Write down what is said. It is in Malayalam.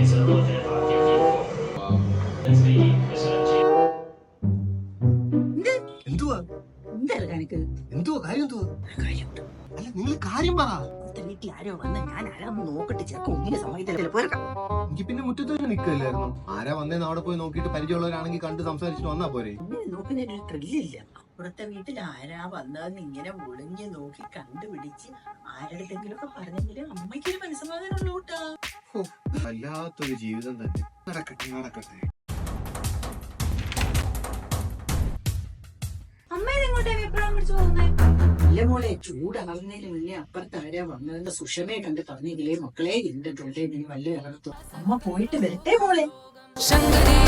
It's a little bit about your people. Wednesday is a എന്തുവാ? എന്തായാലും കാണിക്കത് എന്തുവാ? കാര്യം എന്തുവാ? അല്ല നിങ്ങൾ കാര്യം പറ. അടുത്ത വീട്ടിൽ ആരോ ഞാൻ ആരാന്ന് നോക്കട്ടെ. ചേർക്കും ഇങ്ങനെ സമയത്തില്ല പോരക്കാം എനിക്ക് പിന്നെ മുറ്റത്ത് തന്നെ നിൽക്കില്ലായിരുന്നു ആരാ വന്നേന്ന് അവിടെ പോയി നോക്കിയിട്ട് പരിചയമുള്ളവരാണെങ്കിൽ കണ്ട് സംസാരിച്ചിട്ട് വന്നാ പോരെ. ഇങ്ങനെ നോക്കുന്നതിനൊരു ത്രില്ലില്ല അപ്പുറത്തെ വീട്ടിൽ ആരാ വന്നതെന്ന് ഇങ്ങനെ ഒളിഞ്ഞു നോക്കി കണ്ടുപിടിച്ച് ആരുടെ അടുത്തെങ്കിലും ഒക്കെ പറഞ്ഞെങ്കിൽ അമ്മയ്ക്കൊരു മനസ്സമാധാനം ഉള്ളൂ വല്ലാത്തൊരു ജീവിതം തന്നെ. നടക്കട്ടെ നടക്കട്ടെ. ഇല്ല മോളെ ചൂടാകുന്നതിന് മുന്നേ അപ്പുറത്താരാ വന്നതിന്റെ സുഷമയെ കണ്ട് പറഞ്ഞില്ലേ മക്കളെ ഇരുന്നിട്ടുണ്ടേ നീ വല്ല ഇറങ്ങത്തു അമ്മ പോയിട്ട് വരട്ടെ മോളെ. ശങ്കരേ